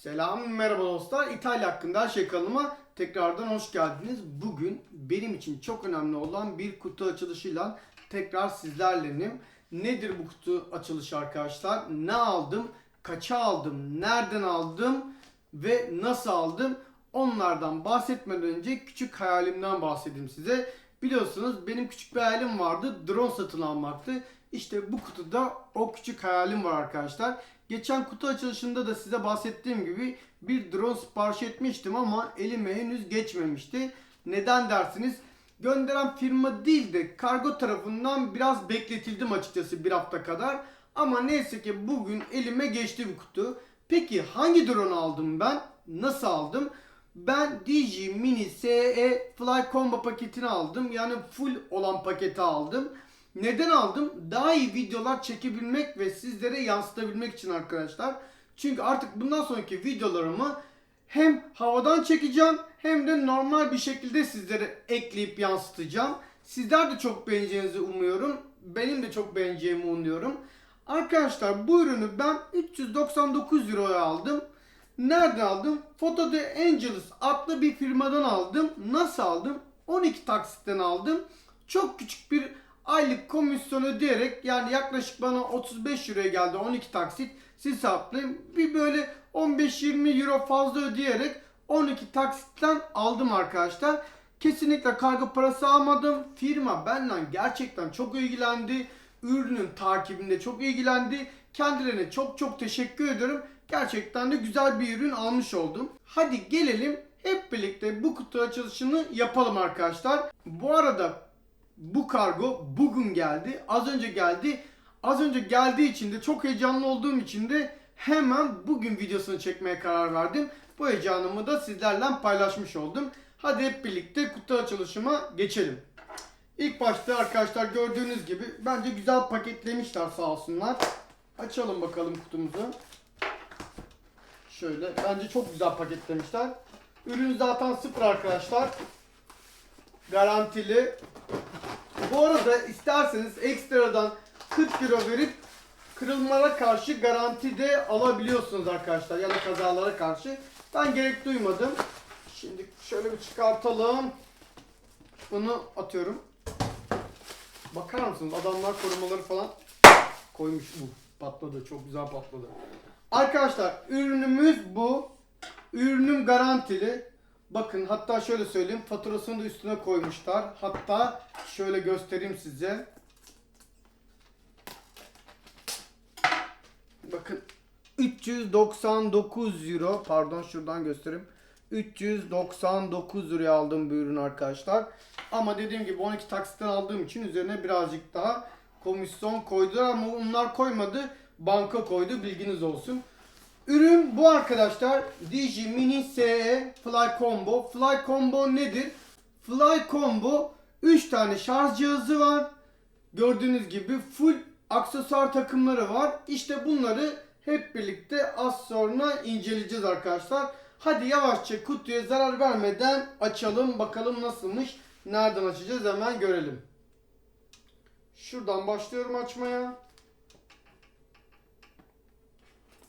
Selam, merhaba dostlar. İtalya hakkında her şey kanalıma tekrardan hoş geldiniz. Bugün benim için çok önemli olan bir kutu açılışıyla tekrar sizlerlenim. Nedir bu kutu açılışı arkadaşlar? Ne aldım? Kaça aldım? Nereden aldım? Ve nasıl aldım? Onlardan bahsetmeden önce küçük hayalimden bahsedeyim size. Biliyorsunuz benim küçük bir hayalim vardı. Drone satın almaktı. İşte bu kutuda o küçük hayalim var arkadaşlar. Geçen kutu açılışında da size bahsettiğim gibi bir drone sipariş etmiştim ama elime henüz geçmemişti. Neden dersiniz? Gönderen firma değil de kargo tarafından biraz bekletildim açıkçası bir hafta kadar. Ama neyse ki bugün elime geçti bu kutu. Peki hangi drone aldım ben? Nasıl aldım? Ben DJI Mini SE Fly Combo paketini aldım. Yani full olan paketi aldım. Neden aldım? Daha iyi videolar çekebilmek ve sizlere yansıtabilmek için arkadaşlar. Çünkü artık bundan sonraki videolarımı hem havadan çekeceğim hem de normal bir şekilde sizlere ekleyip yansıtacağım. Sizler de çok beğeneceğinizi umuyorum. Benim de çok beğeneceğimi umuyorum. Arkadaşlar bu ürünü ben 399 euroya aldım. Nereden aldım? Photo de Angeles adlı bir firmadan aldım. Nasıl aldım? 12 taksitten aldım. Çok küçük bir aylık komisyon ödeyerek yani yaklaşık bana 35 euroya geldi 12 taksit. Siz hesaplayın. Bir böyle 15-20 euro fazla ödeyerek 12 taksitten aldım arkadaşlar. Kesinlikle kargo parası almadım. Firma benden gerçekten çok ilgilendi. Ürünün takibinde çok ilgilendi. Kendilerine çok çok teşekkür ederim. Gerçekten de güzel bir ürün almış oldum. Hadi gelelim hep birlikte bu kutu açılışını yapalım arkadaşlar. Bu arada bu kargo bugün geldi. Az önce geldi. Az önce geldiği için de çok heyecanlı olduğum için de hemen bugün videosunu çekmeye karar verdim. Bu heyecanımı da sizlerle paylaşmış oldum. Hadi hep birlikte kutu açılışıma geçelim. İlk başta arkadaşlar gördüğünüz gibi bence güzel paketlemişler sağ olsunlar. Açalım bakalım kutumuzu. Şöyle bence çok güzel paketlemişler. Ürün zaten sıfır arkadaşlar. Garantili. Bu arada isterseniz ekstradan 40 euro verip kırılmalara karşı garanti de alabiliyorsunuz arkadaşlar. Ya da kazalara karşı. Ben gerek duymadım. Şimdi şöyle bir çıkartalım. Bunu atıyorum. Bakar mısınız? Adamlar korumaları falan koymuş bu. Patladı. Çok güzel patladı. Arkadaşlar ürünümüz bu. Ürünüm garantili. Bakın hatta şöyle söyleyeyim. Faturasını da üstüne koymuşlar. Hatta şöyle göstereyim size. Bakın 399 euro pardon şuradan göstereyim. 399 liraya aldığım bir ürün arkadaşlar. Ama dediğim gibi 12 taksitten aldığım için üzerine birazcık daha komisyon koydular ama onlar koymadı. Banka koydu bilginiz olsun. Ürün bu arkadaşlar. DJI Mini SE Fly Combo. Fly Combo nedir? Fly Combo 3 tane şarj cihazı var. Gördüğünüz gibi full aksesuar takımları var. İşte bunları hep birlikte az sonra inceleyeceğiz arkadaşlar. Hadi yavaşça kutuya zarar vermeden açalım. Bakalım nasılmış. Nereden açacağız hemen görelim. Şuradan başlıyorum açmaya.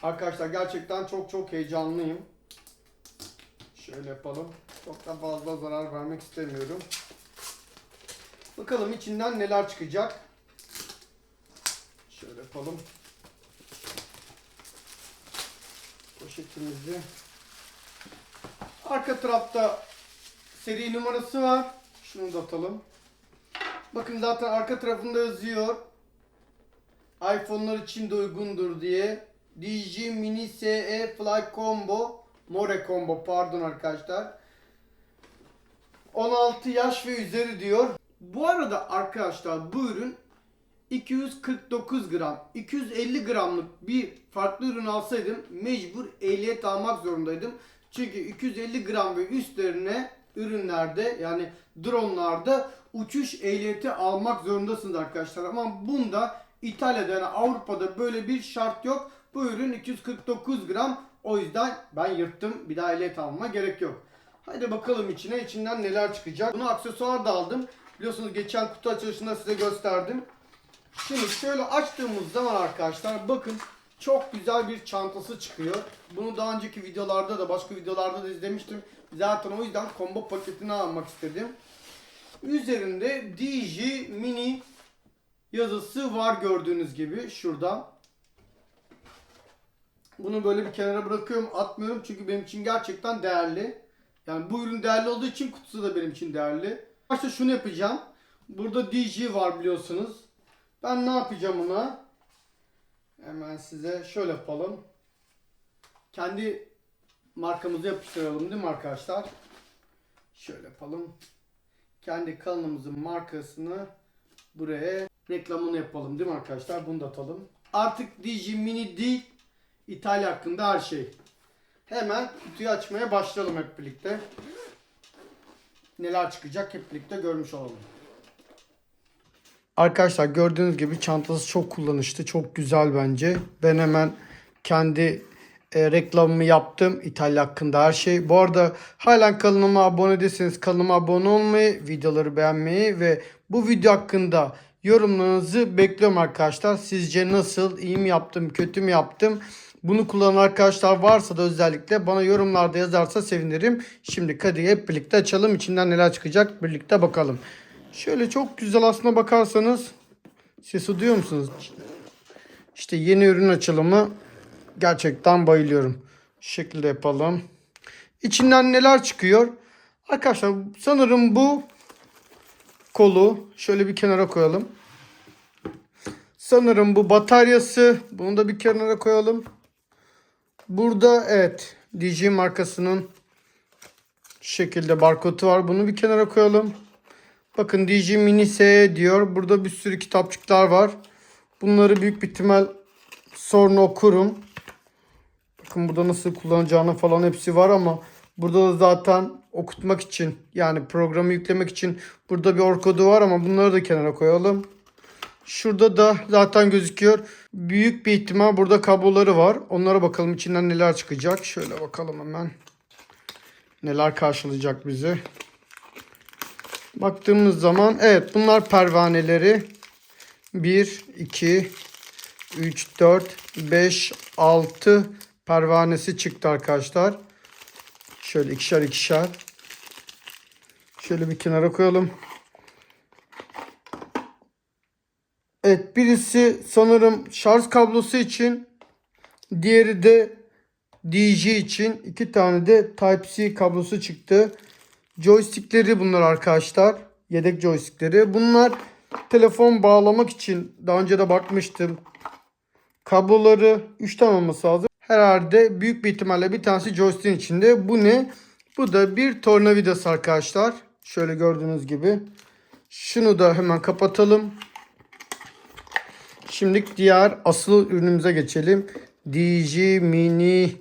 Arkadaşlar gerçekten çok çok heyecanlıyım. Şöyle yapalım. Çok da fazla zarar vermek istemiyorum. Bakalım içinden neler çıkacak. Şöyle yapalım. Poşetimizi. Arka tarafta seri numarası var. Şunu da atalım. Bakın zaten arka tarafında yazıyor. iPhone'lar için de uygundur diye. DJI Mini SE Fly Combo More Combo pardon arkadaşlar. 16 yaş ve üzeri diyor. Bu arada arkadaşlar bu ürün 249 gram. 250 gramlık bir farklı ürün alsaydım mecbur ehliyet almak zorundaydım. Çünkü 250 gram ve üstlerine ürünlerde yani dronlarda uçuş ehliyeti almak zorundasınız arkadaşlar. Ama bunda İtalya'da yani Avrupa'da böyle bir şart yok. Bu ürün 249 gram. O yüzden ben yırttım. Bir daha ehliyet almama gerek yok. Hadi bakalım içine. içinden neler çıkacak. Bunu aksesuar da aldım. Biliyorsunuz geçen kutu açılışında size gösterdim. Şimdi şöyle açtığımız zaman arkadaşlar bakın çok güzel bir çantası çıkıyor. Bunu daha önceki videolarda da başka videolarda da izlemiştim. Zaten o yüzden combo paketini almak istedim. Üzerinde DJI Mini yazısı var gördüğünüz gibi şurada. Bunu böyle bir kenara bırakıyorum, atmıyorum çünkü benim için gerçekten değerli. Yani bu ürün değerli olduğu için kutusu da benim için değerli. Başta şunu yapacağım. Burada DJI var biliyorsunuz. Ben ne yapacağım ona? Hemen size şöyle yapalım. Kendi markamızı yapıştıralım değil mi arkadaşlar? Şöyle yapalım. Kendi kanalımızın markasını buraya reklamını yapalım değil mi arkadaşlar? Bunu da atalım. Artık DJI Mini değil, İtalya hakkında her şey. Hemen kutuyu açmaya başlayalım hep birlikte. Neler çıkacak hep birlikte görmüş olalım. Arkadaşlar gördüğünüz gibi çantası çok kullanışlı, çok güzel bence. Ben hemen kendi e, reklamımı yaptım. İtalya hakkında her şey. Bu arada halen kanalıma abone değilseniz kanalıma abone olmayı, videoları beğenmeyi ve bu video hakkında yorumlarınızı bekliyorum arkadaşlar. Sizce nasıl? İyi mi yaptım? Kötü mü yaptım? Bunu kullanan arkadaşlar varsa da özellikle bana yorumlarda yazarsa sevinirim. Şimdi Kadı'yı hep birlikte açalım. İçinden neler çıkacak birlikte bakalım. Şöyle çok güzel aslına bakarsanız sesi duyuyor musunuz? İşte yeni ürün açılımı gerçekten bayılıyorum. Şu şekilde yapalım. İçinden neler çıkıyor? Arkadaşlar sanırım bu kolu şöyle bir kenara koyalım. Sanırım bu bataryası. Bunu da bir kenara koyalım. Burada evet DJI markasının şekilde barkodu var. Bunu bir kenara koyalım. Bakın DJI Mini S diyor. Burada bir sürü kitapçıklar var. Bunları büyük bir ihtimal sonra okurum. Bakın burada nasıl kullanacağını falan hepsi var ama burada da zaten okutmak için yani programı yüklemek için burada bir orkodu var ama bunları da kenara koyalım. Şurada da zaten gözüküyor. Büyük bir ihtimal burada kabloları var. Onlara bakalım içinden neler çıkacak. Şöyle bakalım hemen. Neler karşılayacak bizi. Baktığımız zaman evet bunlar pervaneleri. 1, 2, 3, 4, 5, 6 pervanesi çıktı arkadaşlar. Şöyle ikişer ikişer. Şöyle bir kenara koyalım. Evet birisi sanırım şarj kablosu için. Diğeri de DJ için. iki tane de Type-C kablosu çıktı. Joystickleri bunlar arkadaşlar. Yedek joystickleri. Bunlar telefon bağlamak için daha önce de bakmıştım. Kabloları 3 tane olması lazım. Herhalde büyük bir ihtimalle bir tanesi joystick'in içinde. Bu ne? Bu da bir tornavidası arkadaşlar. Şöyle gördüğünüz gibi. Şunu da hemen kapatalım. Şimdi diğer asıl ürünümüze geçelim. DJI Mini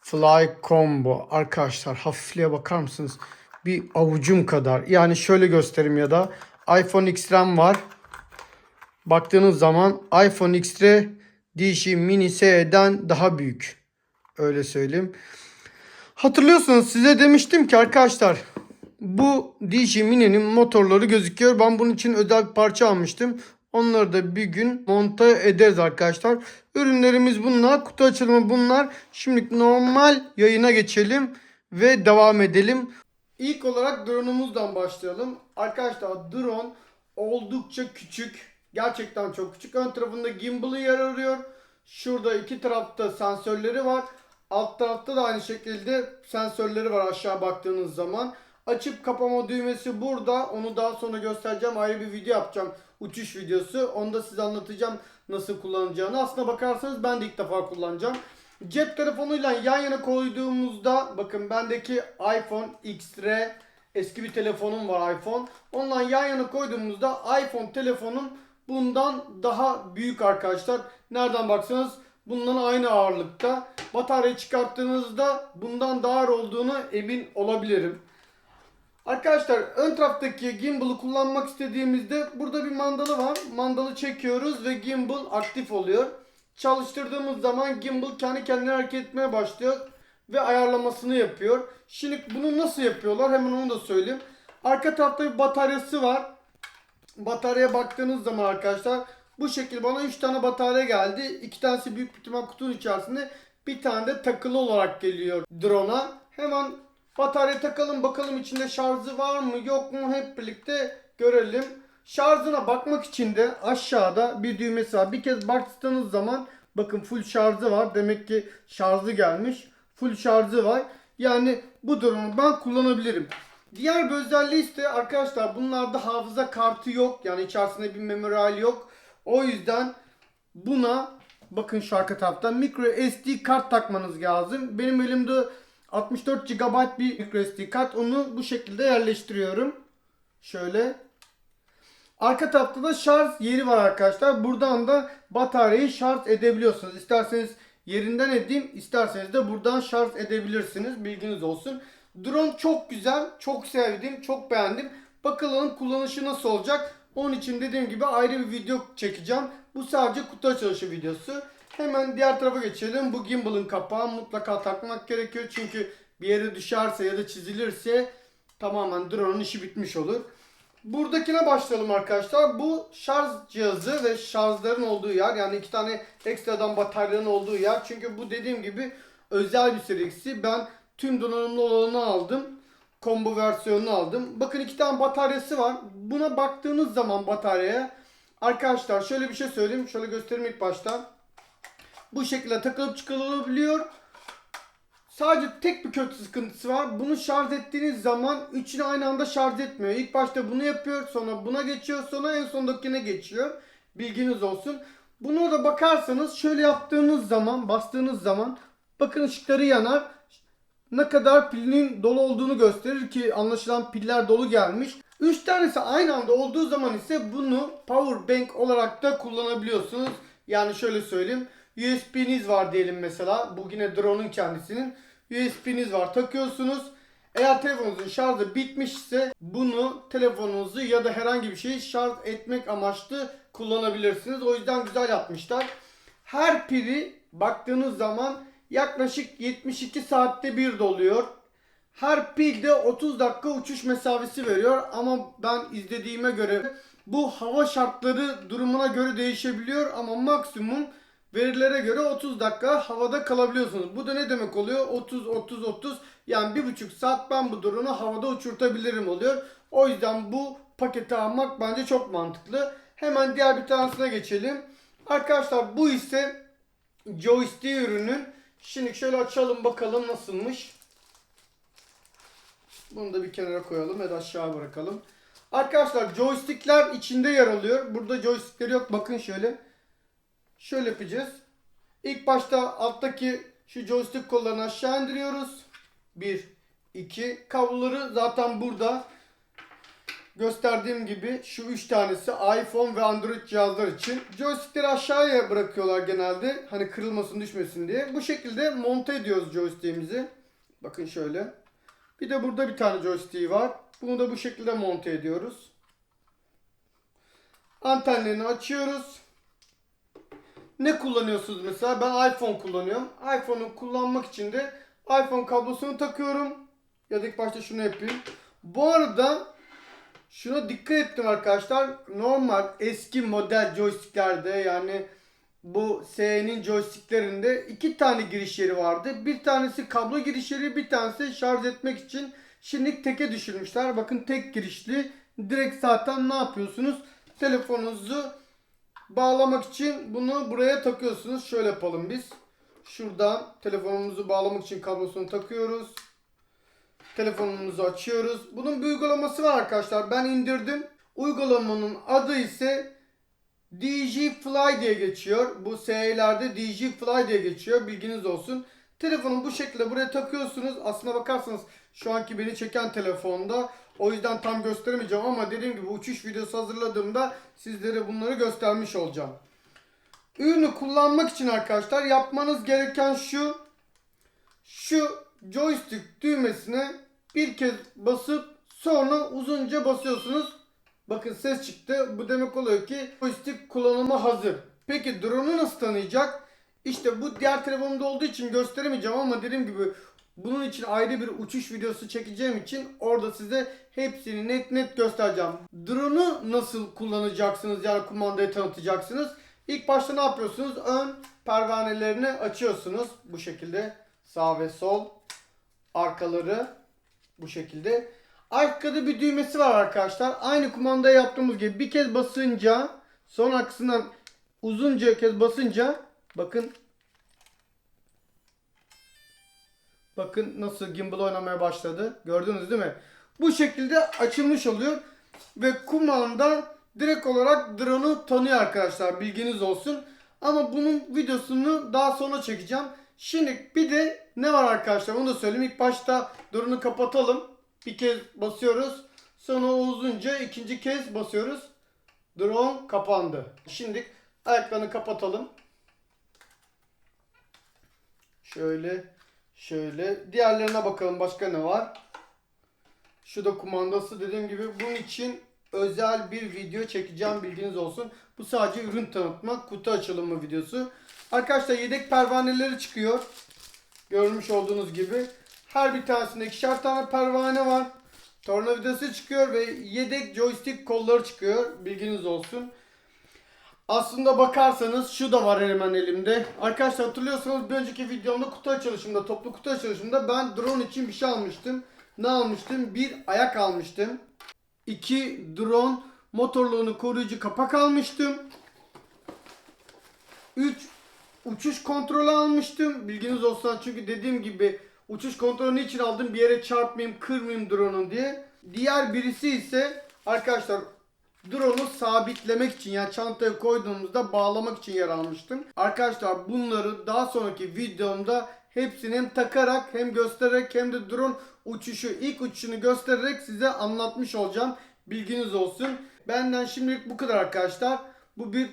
Fly Combo. Arkadaşlar hafifliğe bakar mısınız? Bir avucum kadar. Yani şöyle göstereyim ya da iPhone X'ren var. Baktığınız zaman iPhone X're DJI Mini SE'den daha büyük. Öyle söyleyeyim. Hatırlıyorsunuz size demiştim ki arkadaşlar bu DJI Mini'nin motorları gözüküyor. Ben bunun için özel bir parça almıştım. Onları da bir gün monta ederiz arkadaşlar. Ürünlerimiz bunlar. Kutu açılımı bunlar. Şimdi normal yayına geçelim ve devam edelim. İlk olarak drone'umuzdan başlayalım. Arkadaşlar drone oldukça küçük. Gerçekten çok küçük. Ön tarafında gimbal'ı yer arıyor. Şurada iki tarafta sensörleri var. Alt tarafta da aynı şekilde sensörleri var aşağı baktığınız zaman. Açıp kapama düğmesi burada. Onu daha sonra göstereceğim. Ayrı bir video yapacağım. Uçuş videosu. Onu da size anlatacağım nasıl kullanacağını. Aslına bakarsanız ben de ilk defa kullanacağım. Cep telefonuyla yan yana koyduğumuzda bakın bendeki iPhone XR eski bir telefonum var iPhone. Onunla yan yana koyduğumuzda iPhone telefonum bundan daha büyük arkadaşlar. Nereden baksanız bundan aynı ağırlıkta. Bataryayı çıkarttığınızda bundan daha ağır olduğunu emin olabilirim. Arkadaşlar ön taraftaki gimbal'ı kullanmak istediğimizde burada bir mandalı var. Mandalı çekiyoruz ve gimbal aktif oluyor. Çalıştırdığımız zaman gimbal kendi kendine hareket etmeye başlıyor ve ayarlamasını yapıyor. Şimdi bunu nasıl yapıyorlar hemen onu da söyleyeyim. Arka tarafta bir bataryası var. Bataryaya baktığınız zaman arkadaşlar Bu şekilde bana 3 tane batarya geldi. 2 tanesi büyük ihtimal kutunun içerisinde. Bir tane de takılı olarak geliyor drone'a. Hemen batarya takalım bakalım içinde şarjı var mı yok mu hep birlikte görelim. Şarjına bakmak için de aşağıda bir düğmesi var. Bir kez baktığınız zaman bakın full şarjı var. Demek ki şarjı gelmiş. Full şarjı var. Yani bu durumu ben kullanabilirim. Diğer bir özelliği ise arkadaşlar bunlarda hafıza kartı yok. Yani içerisinde bir memorial yok. O yüzden buna bakın şu arka tarafta micro SD kart takmanız lazım. Benim elimde 64 GB bir micro SD kart. Onu bu şekilde yerleştiriyorum. Şöyle. Arka tarafta da şarj yeri var arkadaşlar. Buradan da bataryayı şarj edebiliyorsunuz. İsterseniz yerinden edeyim, isterseniz de buradan şarj edebilirsiniz. Bilginiz olsun. Drone çok güzel, çok sevdim, çok beğendim. Bakalım kullanışı nasıl olacak. Onun için dediğim gibi ayrı bir video çekeceğim. Bu sadece kutu açılışı videosu. Hemen diğer tarafa geçelim. Bu gimbal'ın kapağı mutlaka takmak gerekiyor. Çünkü bir yere düşerse ya da çizilirse tamamen drone'un işi bitmiş olur. Buradakine başlayalım arkadaşlar. Bu şarj cihazı ve şarjların olduğu yer. Yani iki tane ekstradan bataryanın olduğu yer. Çünkü bu dediğim gibi özel bir serisi. Ben tüm donanımlı olanını aldım. Combo versiyonunu aldım. Bakın iki tane bataryası var. Buna baktığınız zaman bataryaya arkadaşlar şöyle bir şey söyleyeyim. Şöyle göstereyim ilk başta. Bu şekilde takılıp çıkarılabiliyor. Sadece tek bir kötü sıkıntısı var. Bunu şarj ettiğiniz zaman üçünü aynı anda şarj etmiyor. İlk başta bunu yapıyor, sonra buna geçiyor, sonra en sondakine geçiyor. Bilginiz olsun. Buna da bakarsanız şöyle yaptığınız zaman, bastığınız zaman bakın ışıkları yanar. Ne kadar pilinin dolu olduğunu gösterir ki anlaşılan piller dolu gelmiş. 3 tanesi aynı anda olduğu zaman ise bunu power bank olarak da kullanabiliyorsunuz. Yani şöyle söyleyeyim. USB'niz var diyelim mesela. Bu yine drone'un kendisinin. USB'niz var takıyorsunuz. Eğer telefonunuzun şarjı bitmişse bunu telefonunuzu ya da herhangi bir şeyi şarj etmek amaçlı kullanabilirsiniz. O yüzden güzel yapmışlar. Her pili baktığınız zaman yaklaşık 72 saatte bir doluyor. Her pil de 30 dakika uçuş mesafesi veriyor ama ben izlediğime göre bu hava şartları durumuna göre değişebiliyor ama maksimum verilere göre 30 dakika havada kalabiliyorsunuz. Bu da ne demek oluyor? 30 30 30 yani bir buçuk saat ben bu drone'u havada uçurtabilirim oluyor. O yüzden bu paketi almak bence çok mantıklı. Hemen diğer bir tanesine geçelim. Arkadaşlar bu ise joystick ürünün. Şimdi şöyle açalım bakalım nasılmış. Bunu da bir kenara koyalım ya da aşağı bırakalım. Arkadaşlar joystickler içinde yer alıyor. Burada joystickleri yok. Bakın şöyle. Şöyle yapacağız. İlk başta alttaki şu joystick kollarını aşağı indiriyoruz. 1, 2. Kabloları zaten burada. Gösterdiğim gibi şu 3 tanesi iPhone ve Android cihazlar için. Joystickleri aşağıya bırakıyorlar genelde. Hani kırılmasın düşmesin diye. Bu şekilde monte ediyoruz joystick'imizi. Bakın şöyle. Bir de burada bir tane joystick var. Bunu da bu şekilde monte ediyoruz. Antenlerini açıyoruz. Ne kullanıyorsunuz mesela? Ben iPhone kullanıyorum. iPhone'u kullanmak için de iPhone kablosunu takıyorum. Ya da ilk başta şunu yapayım. Bu arada şuna dikkat ettim arkadaşlar. Normal eski model joysticklerde yani bu S'nin joysticklerinde iki tane giriş yeri vardı. Bir tanesi kablo giriş yeri, bir tanesi şarj etmek için. Şimdi teke düşürmüşler. Bakın tek girişli. Direkt zaten ne yapıyorsunuz? Telefonunuzu bağlamak için bunu buraya takıyorsunuz. Şöyle yapalım biz. Şuradan telefonumuzu bağlamak için kablosunu takıyoruz. Telefonumuzu açıyoruz. Bunun bir uygulaması var arkadaşlar. Ben indirdim. Uygulamanın adı ise DJ Fly diye geçiyor. Bu S'lerde DJ Fly diye geçiyor. Bilginiz olsun. Telefonu bu şekilde buraya takıyorsunuz. Aslına bakarsanız şu anki beni çeken telefonda. O yüzden tam gösteremeyeceğim ama dediğim gibi uçuş videosu hazırladığımda sizlere bunları göstermiş olacağım. Ürünü kullanmak için arkadaşlar yapmanız gereken şu. Şu joystick düğmesine bir kez basıp sonra uzunca basıyorsunuz. Bakın ses çıktı. Bu demek oluyor ki joystick kullanıma hazır. Peki drone'u nasıl tanıyacak? İşte bu diğer telefonumda olduğu için gösteremeyeceğim ama dediğim gibi Bunun için ayrı bir uçuş videosu çekeceğim için orada size hepsini net net göstereceğim. Drone'u nasıl kullanacaksınız yani kumandayı tanıtacaksınız. İlk başta ne yapıyorsunuz? Ön pervanelerini açıyorsunuz. Bu şekilde sağ ve sol. Arkaları bu şekilde. Arkada bir düğmesi var arkadaşlar. Aynı kumandaya yaptığımız gibi bir kez basınca son aksından uzunca kez basınca bakın Bakın nasıl gimbal oynamaya başladı. Gördünüz değil mi? Bu şekilde açılmış oluyor. Ve kumanda direkt olarak drone'u tanıyor arkadaşlar. Bilginiz olsun. Ama bunun videosunu daha sonra çekeceğim. Şimdi bir de ne var arkadaşlar onu da söyleyeyim. İlk başta drone'u kapatalım. Bir kez basıyoruz. Sonra uzunca ikinci kez basıyoruz. Drone kapandı. Şimdi ayaklarını kapatalım. Şöyle şöyle. Diğerlerine bakalım başka ne var. Şu da kumandası dediğim gibi bunun için özel bir video çekeceğim bilginiz olsun. Bu sadece ürün tanıtma, kutu açılımı videosu. Arkadaşlar yedek pervaneleri çıkıyor. Görmüş olduğunuz gibi. Her bir tanesinde ikişer tane pervane var. Tornavidası çıkıyor ve yedek joystick kolları çıkıyor. Bilginiz olsun. Aslında bakarsanız şu da var hemen elimde. Arkadaşlar hatırlıyorsanız bir önceki videomda kutu açılışımda, toplu kutu açılışımda ben drone için bir şey almıştım. Ne almıştım? Bir ayak almıştım. İki drone motorluğunu koruyucu kapak almıştım. 3 uçuş kontrolü almıştım. Bilginiz olsun çünkü dediğim gibi uçuş kontrolü için aldım? Bir yere çarpmayayım, kırmayayım drone'un diye. Diğer birisi ise arkadaşlar drone'u sabitlemek için yani çantaya koyduğumuzda bağlamak için yer almıştım. Arkadaşlar bunları daha sonraki videomda hepsini hem takarak hem göstererek hem de drone uçuşu ilk uçuşunu göstererek size anlatmış olacağım. Bilginiz olsun. Benden şimdilik bu kadar arkadaşlar. Bu bir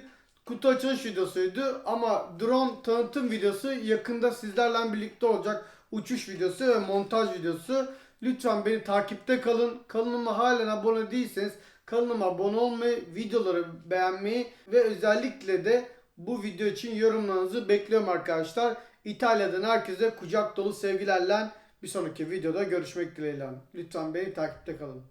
kutu açılış videosuydu ama drone tanıtım videosu yakında sizlerle birlikte olacak. Uçuş videosu ve montaj videosu. Lütfen beni takipte kalın. Kanalıma halen abone değilseniz kanalıma abone olmayı, videoları beğenmeyi ve özellikle de bu video için yorumlarınızı bekliyorum arkadaşlar. İtalya'dan herkese kucak dolu sevgilerle bir sonraki videoda görüşmek dileğiyle. Lütfen beni takipte kalın.